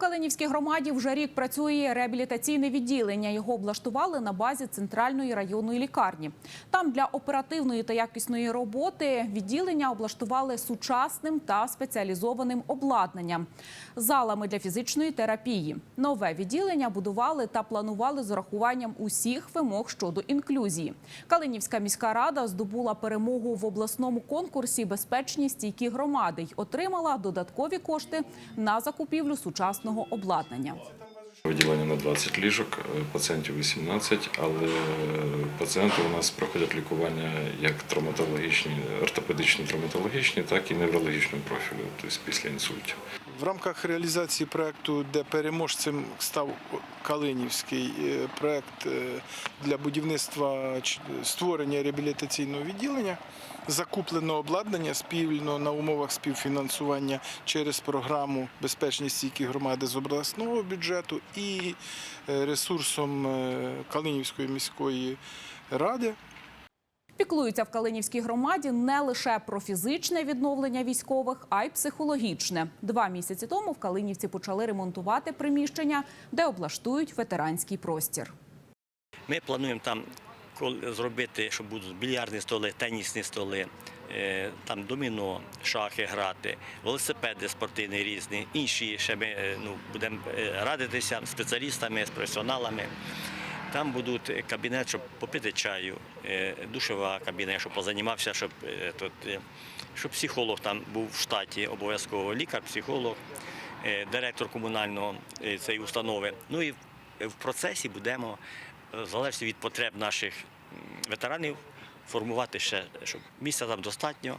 Калинівській громаді вже рік працює реабілітаційне відділення. Його облаштували на базі центральної районної лікарні. Там для оперативної та якісної роботи відділення облаштували сучасним та спеціалізованим обладнанням, залами для фізичної терапії. Нове відділення будували та планували з урахуванням усіх вимог щодо інклюзії. Калинівська міська рада здобула перемогу в обласному конкурсі Безпечні стійкі громади й отримала додаткові кошти на закупівлю сучасного обладнання. Виділення на 20 ліжок, е, пацієнтів 18, але пацієнти у нас проходять лікування як травматологічні, ортопедичні травматологічні, так і неврологічні профілю, тобто після інсультів. В рамках реалізації проекту, де переможцем став Калинівський е, проект е, для будівництва створення реабілітаційного відділення, закуплено обладнання спільно на умовах співфінансування через програму Безпечні стійкі громади з обласного бюджету і е, ресурсом Калинівської міської ради. Піклуються в Калинівській громаді не лише про фізичне відновлення військових, а й психологічне. Два місяці тому в Калинівці почали ремонтувати приміщення, де облаштують ветеранський простір. Ми плануємо там зробити, щоб будуть більярдні столи, тенісні столи, е, там доміно, шахи грати, велосипеди спортивні різні, інші ще ми е, ну, будемо е, радитися спеціалістами, з професіоналами. Там будуть е, кабінет, щоб попити чаю, е, душова кабіна, щоб позанімався, щоб, е, тут, щоб психолог там був в штаті, обов'язково лікар, психолог, директор комунального цієї установи. Ну і в- процесі будемо, в залежності від потреб наших ветеранів, формувати ще, щоб місця там достатньо,